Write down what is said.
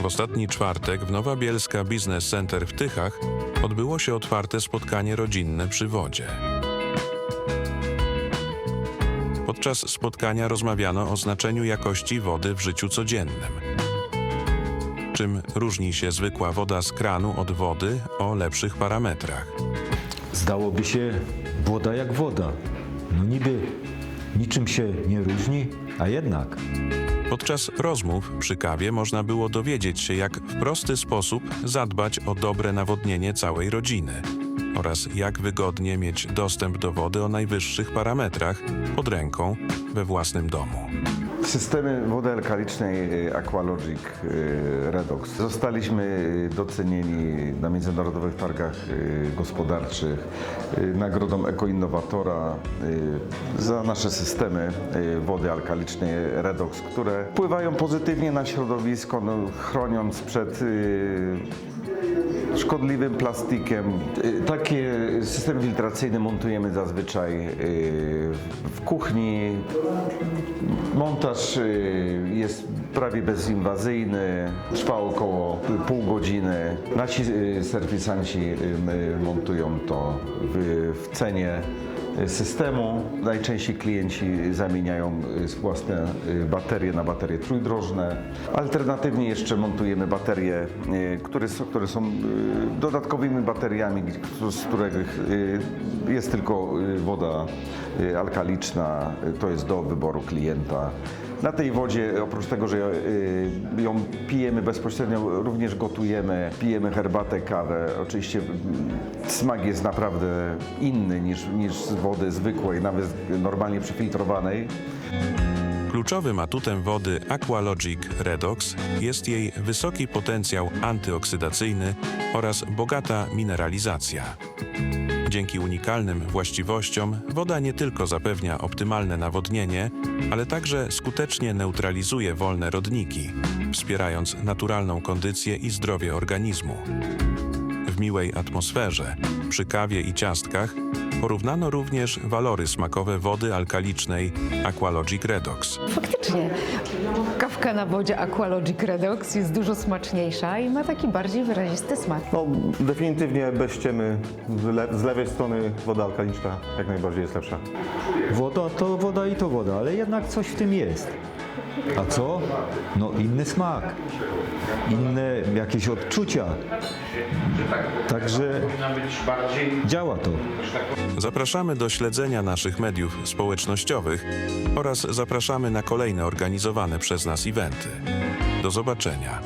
W ostatni czwartek w Nowa Bielska Business Center w Tychach odbyło się otwarte spotkanie rodzinne przy wodzie. Podczas spotkania rozmawiano o znaczeniu jakości wody w życiu codziennym. Czym różni się zwykła woda z kranu od wody o lepszych parametrach? Zdałoby się woda jak woda. No niby niczym się nie różni, a jednak. Podczas rozmów przy kawie można było dowiedzieć się, jak w prosty sposób zadbać o dobre nawodnienie całej rodziny oraz jak wygodnie mieć dostęp do wody o najwyższych parametrach pod ręką we własnym domu. Systemy wody alkalicznej y, Aqualogic y, Redox. Zostaliśmy y, docenieni na międzynarodowych targach gospodarczych nagrodą ekoinnowatora za nasze systemy wody alkalicznej Redox, które wpływają pozytywnie na środowisko, no, chroniąc przed szkodliwym plastikiem. Takie systemy filtracyjne montujemy zazwyczaj w kuchni. Montaż y, jest prawie bezinwazyjny, trwa około pół godziny. Nasi y, serwisanci y, montują to w, cenie systemu. Najczęściej klienci zamieniają y, własne y, baterie na baterie trójdrożne. Alternatywnie jeszcze montujemy baterie, które są, które są dodatkowymi bateriami, z których jest tylko woda alkaliczna. To jest do wyboru klienta. Na tej wodzie, oprócz tego, że ją pijemy bezpośrednio, również gotujemy, pijemy herbatę, kawę. Oczywiście mm, smak jest naprawdę inny niż, niż z wody zwykłej, nawet normalnie przefiltrowanej. Kluczowym atutem wody Aqualogic Redox jest jej wysoki potencjał antyoksydacyjny oraz bogata mineralizacja. Dzięki unikalnym właściwościom woda nie tylko zapewnia optymalne nawodnienie, ale także skutecznie neutralizuje wolne rodniki, wspierając naturalną kondycję i zdrowie organizmu. W miłej atmosferze, przy kawie i ciastkach porównano również walory smakowe wody alkalicznej Aqualogic Redox. Faktycznie, kawka na wodzie Aqualogic Redox jest dużo smaczniejsza i ma taki bardziej wyrazisty smak. No, definitywnie bez ściemy. Z, le- z lewej strony woda alkaliczna jak najbardziej jest lepsza. Woda to woda i to woda, ale jednak coś w tym jest. A co? No inny smak, inne jakieś odczucia. Także działa to. Zapraszamy do śledzenia naszych mediów społecznościowych oraz zapraszamy na kolejne organizowane przez nas eventy. Do zobaczenia.